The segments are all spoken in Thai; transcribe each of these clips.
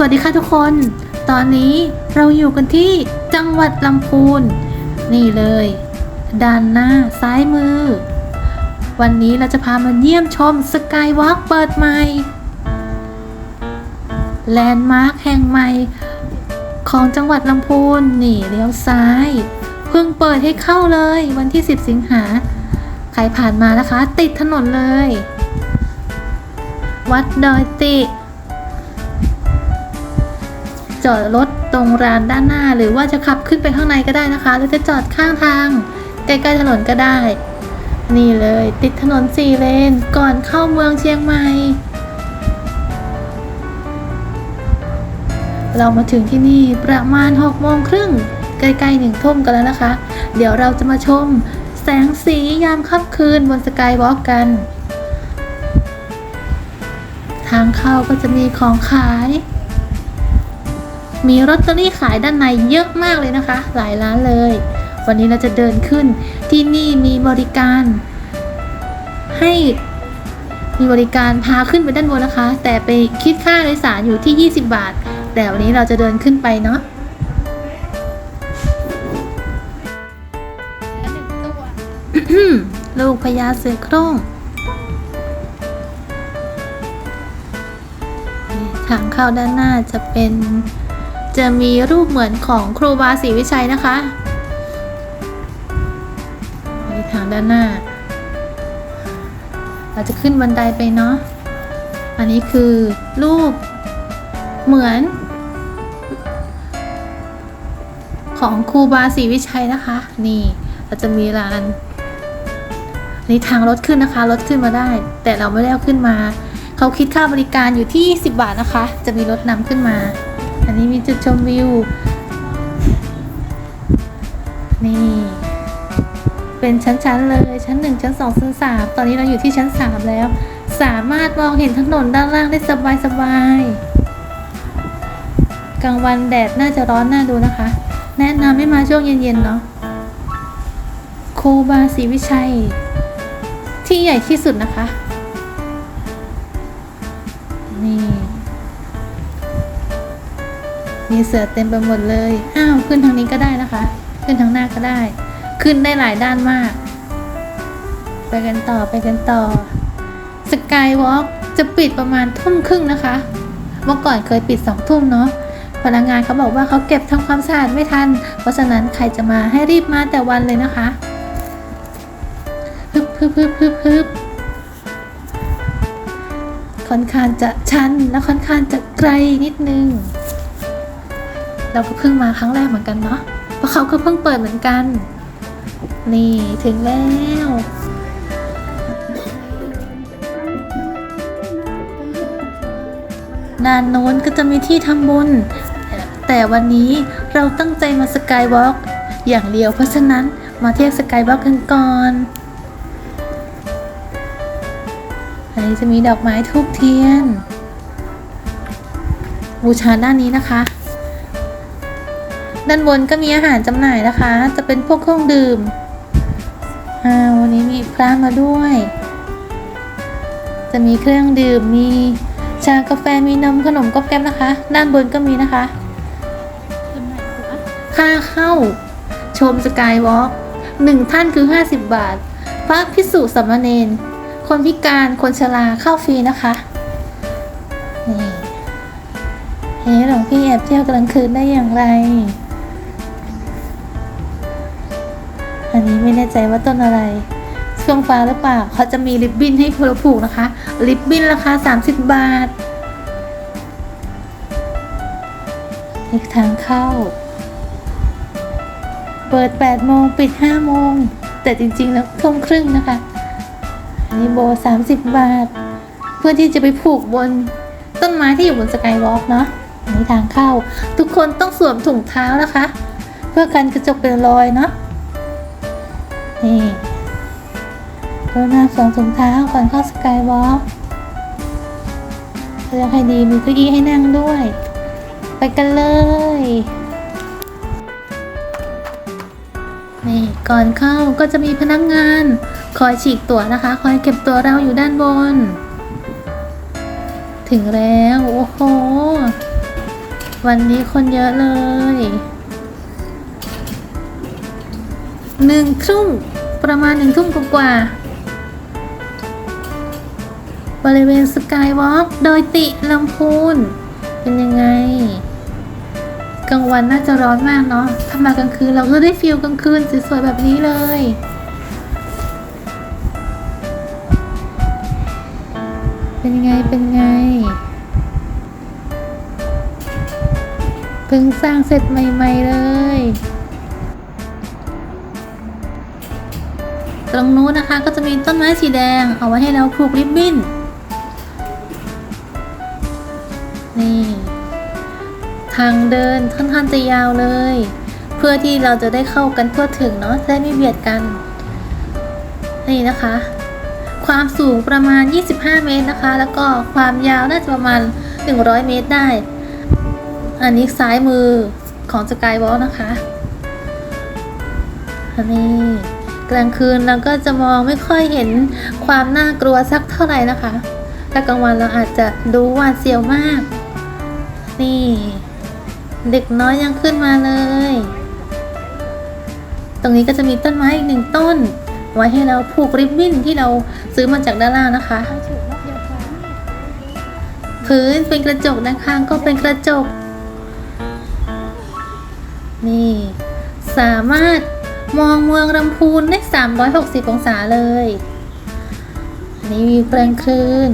สวัสดีค่ะทุกคน ตอนนี้เราอยู่กันที่จังหวัดลำพูน นี่เลย ด้านหน้าซ้ายมือ วันนี้เราจะพามาเยี่ยมชมสกายวอล์กเปิดใหม่ แลนด์มาร์คแห่งใหม่ ของจังหวัดลำพูน นี่เลี้ยวซ้าย เพิ่งเปิดให้เข้าเลยวันที่ 10 สิงหา ใครผ่านมานะคะ ติดถนนเลย วัดดอยติ จอดรถตรงร้านด้านหน้า หรือว่าจะขับขึ้นไปข้างในก็ได้นะคะ หรือจะจอดข้างทาง ใกล้ๆถนนก็ได้ นี่เลยติดถนนสี่เลนก่อนเข้าเมืองเชียงใหม่เรามาถึงที่นี่ประมาณ6โมงครึ่งใกล้ๆหนึ่งทุ่มกันแล้วนะคะ เดี๋ยวเราจะมาชมแสงสียามค่ำคืนบนสกายวอล์กกัน ทางเข้าก็จะมีของขาย มีลอตเตอรี่ขายด้านในเยอะมากเลยนะคะ หลายร้านเลย วันนี้เราจะเดินขึ้นที่นี่มีบริการ ให้มีบริการพาขึ้นไปด้านบนนะคะ แต่ไปคิดค่าโดยสารอยู่ที่ 20 บาท แต่วันนี้เราจะเดินขึ้นไปเนาะลูกพญาเสือโคร่งทางเข้าด้านหน้าจะเป็น จะมีรูปเหมือนของครูบาศรีวิชัยนะคะทางด้านหน้า เราจะขึ้นบันไดไปเนาะ อันนี้คือรูปเหมือน ของครูบาศรีวิชัยนะคะ นี่เราจะมีลานนี่ทางรถขึ้นนะคะ รถขึ้นมาได้ แต่เราไม่ได้เอาขึ้นมา เขาคิดค่าบริการอยู่ที่ 10 บาทนะคะ จะมีรถนำขึ้นมา อันนี้มีจุดชมวิว นี่ เป็นชั้นๆเลย ชั้น1ชั้น2ชั้น3ตอนนี้เราอยู่ที่ชั้น3แล้ว สามารถมองเห็นถนนด้านล่างได้สบายๆ กลางวันแดดน่าจะร้อนน่าดูนะคะ แนะนำให้มาช่วงเย็นๆเนาะครูบาศรีวิชัย ที่ใหญ่ที่สุดนะคะ มีเสือเต็มไปหมดเลย อ้าวขึ้นทางนี้ก็ได้นะคะ ขึ้นทางหน้าก็ได้ ขึ้นได้หลายด้านมาก ไปกันต่อไปกันต่อสกายวอล์กจะปิดประมาณทุ่มครึ่งนะคะ เมื่อก่อนเคยปิดสองทุ่มเนาะพนักงานเขาบอกว่าเขาเก็บทำความสะอาดไม่ทัน เพราะฉะนั้นใครจะมาให้รีบมาแต่วันเลยนะคะฮึบฮึบฮึบฮึบฮึบค่อนข้างจะชันและค่อนข้างจะไกลนิดนึง เราก็เพิ่งมาครั้งแรกเหมือนกันเนาะเพราะเขาก็เพิ่งเปิดเหมือนกัน นี่ถึงแล้วด้านโน้นก็จะมีที่ทำบุญ แต่วันนี้เราตั้งใจมาสกายวอล์กอย่างเดียวเพราะฉะนั้นมาเที่ยวสกายวอล์กกันก่อนอันนี้จะมีดอกไม้ทูบเทียน บูชาด้านนี้นะคะ ด้านบนก็มีอาหารจำหน่ายนะคะ จะเป็นพวกเครื่องดื่มอ่าวันนี้มีพระมาด้วย จะมีเครื่องดื่ม มีชากาแฟ มีนมขนมก๊อบแก๊บนะคะ ด้านบนก็มีนะคะ ค่าเข้า ชมสกายวอล์กหนึ่งท่านคือ 50 บาท พระพิสุสามเณรคนพิการ คนชรา เข้าฟรีนะคะ นี่เฮ้หลวงพี่แอบเที่ยวกลางคืนได้อย่างไร อันนี้ไม่แน่ใจว่าต้นอะไรเฟื่องฟ้าหรือเปล่าเขาจะมีริบบิ้นให้เราผูกนะคะ ริบบิ้นราคา 30 บาท อีกทางเข้า เปิด 8 โมงปิด 5 โมง แต่จริงๆ แล้วทุ่มครึ่งนะคะ อันนี้โบ 30 บาท เพื่อที่จะไปผูกบนต้นไม้ที่อยู่บนสกายวอล์กเนาะอันนี้ทางเข้า ทุกคนต้องสวมถุงเท้านะคะ เพื่อกันกระจกเป็นรอยเนาะ นี่ก็น่าสวมถุงเท้าก่อนเข้าสกายวอล์กเลือกให้ดีมีเก้าอี้ให้นั่งด้วย ไปกันเลย นี่ก่อนเข้าก็จะมีพนักงาน คอยฉีกตั๋วนะคะ คอยเก็บตั๋วเราอยู่ด้านบน ถึงแล้ว โอ้โห วันนี้คนเยอะเลย หนึ่งทุ่มประมาณหนึ่งทุ่มกว่าๆบริเวณสกายวอล์กโดยติลำพูน เป็นยังไง กลางวันน่าจะร้อนมากเนาะถ้ามากลางคืนเราก็ได้ฟิลกลางคืนสวยๆแบบนี้เลยเป็นไง เป็นไง เพิ่งสร้างเสร็จใหม่ ๆ เลย ตรงนู้นนะคะก็จะมีต้นไม้สีแดงเอาไว้ให้เราผูกริบบิ้น นี่ ทางเดินค่อนข้างจะยาวเลย เพื่อที่เราจะได้เข้ากันทั่วถึงเนาะจะได้ไม่เบียดกัน นี่นะคะ ความสูงประมาณ 25 เมตรนะคะ แล้วก็ความยาวน่าจะประมาณ 100 เมตรได้ อันนี้ซ้ายมือของสกายวอล์นะคะอันนี้ กลางคืนเราก็จะมองไม่ค่อยเห็นความน่ากลัวสักเท่าไหร่นะคะ ถ้ากลางวันเราอาจจะดูหวาดเสียวมาก นี่ เด็กน้อยยังขึ้นมาเลย ตรงนี้ก็จะมีต้นไม้อีกหนึ่งต้น ไว้ให้เราผูกริบบิ้นที่เราซื้อมาจากด้านล่างนะคะ พื้นเป็นกระจกด้านข้างก็เป็นกระจก นี่ สามารถ มองเมืองลำพูนได้ 360 องศาเลยนนี้วิวกลางคืน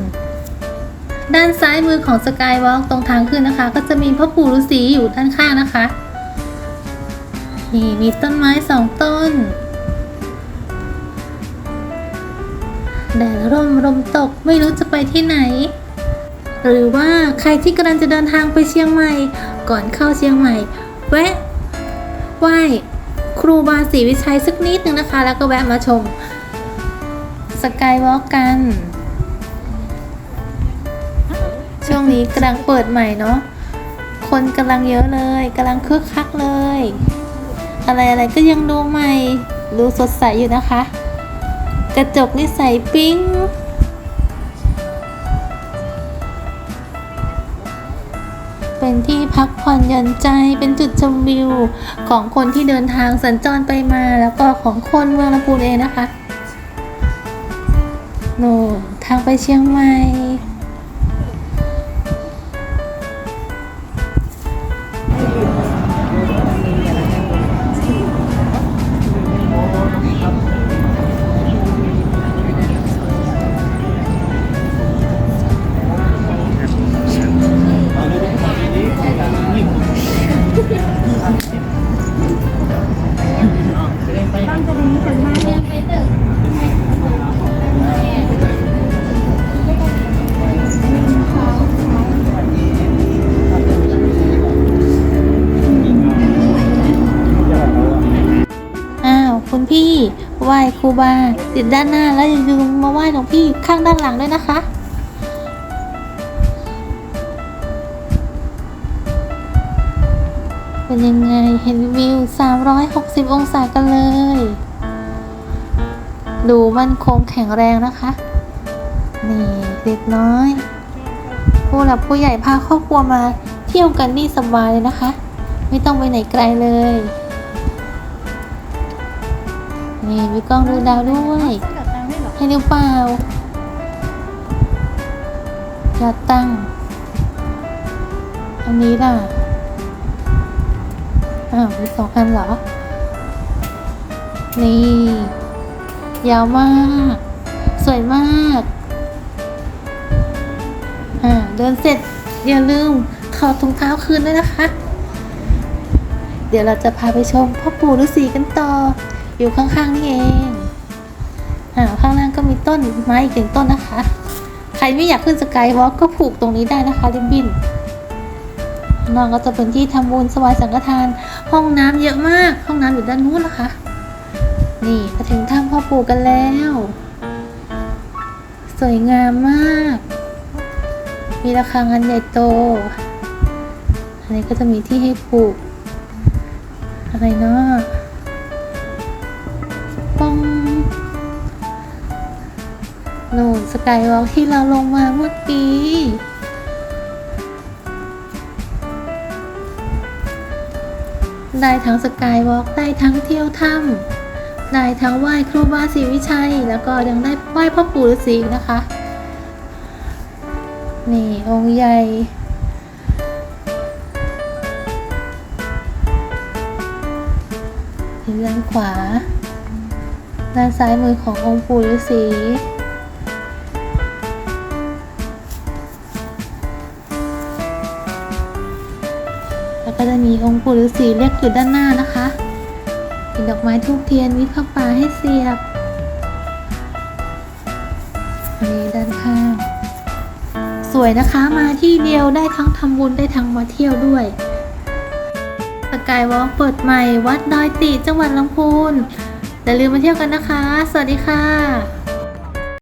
ด้านซ้ายมือของสกายวอล์กตรงทางขึ้นนะคะ ก็จะมีพ่อปู่ฤาษีอยู่ด้านข้างนะคะ นี่มีต้นไม้สองต้นแดดร่มลมตกไม่รู้จะไปที่ไหน หรือว่าใครที่กำลังจะเดินทางไปเชียงใหม่ ก่อนเข้าเชียงใหม่ แวะไหว้ รูบาศรีวิชัยสักนิดนึงนะคะ แล้วก็แวะมาชมสกายวอล์กกัน ช่วงนี้กำลังเปิดใหม่เนาะคนกำลังเยอะเลยกำลังคึกคักเลย อะไรอะไรก็ยังดูใหม่ ดูสดใสอยู่นะคะ กระจกนี่ใสปิ้ง พักผ่อนหย่อนใจเป็นจุดชมวิว ของคนที่เดินทางสัญจรไปมา แล้วก็ของคนเมืองลำพูนเองนะคะโน่ทางไปเชียงใหม่ รูบาติดด้านหน้าแล้วอย่าลืมมาไหว้หลวงพี่ข้างด้านหลังด้วยนะคะ เป็นยังไงเห็นวิว 360 องศากันเลย ดูมั่นคงแข็งแรงนะคะ นี่เด็กน้อย ผู้หลักผู้ใหญ่พาครอบครัวมาเที่ยวกันนี่สบายเลยนะคะ ไม่ต้องไปไหนไกลเลย นี่มีกล้องดูดาวด้วยให้หรือเปล่าจะตั้งอันนี้ล่ะอ้าวมีสองอันเหรอ นี่ ยาวมาก สวยมากอ่าเดินเสร็จอย่าลืมถอดถุงเท้าคืนด้วยนะคะ เดี๋ยวเราจะพาไปชมพ่อปู่ฤาษีกันต่อ อยู่ข้างๆนี่เองอ่าข้างล่างก็มีต้นไม้อีกหนึ่งต้นนะคะ ใครไม่อยากขึ้นสกายวอล์กก็ผูกตรงนี้ได้นะคะริบบินข้างนอกก็จะเป็นที่ทำบุญสวายสังฆทาน ห้องน้ำเยอะมาก ห้องน้ำอยู่ด้านนู้นนะคะ นี่มาถึงถ้ำพ่อปู่กันแล้ว สวยงามมาก มีระฆังอันใหญ่โต อันนี้ก็จะมีที่ให้ปลูก อะไรเนาะ โน่นสกายวอล์กที่เราลงมาเมื่อกี้ได้ทั้งสกายวอล์กได้ทั้งเที่ยวถ้ำได้ทั้งไหว้ครูบาศรีวิชัย แล้วก็ยังได้ไหว้พ่อปู่ฤาษีนะคะ นี่องค์ใหญ่ที่ด้านขวา ด้านซ้ายมือขององค์ปู่ฤาษี ปู่ฤาษีเล็กอยู่ด้านหน้านะคะมีดอกไม้ทูบเทียนมีผ้าป่าให้เสียบอันนี้ด้านข้าง สวยนะคะมาที่เดียวได้ทั้งทำบุญได้ทั้งมาเที่ยวด้วยสกายวอล์กเปิดใหม่วัดดอยติจังหวัดลำพูนอย่าลืมมาเที่ยวกันนะคะ สวัสดีค่ะ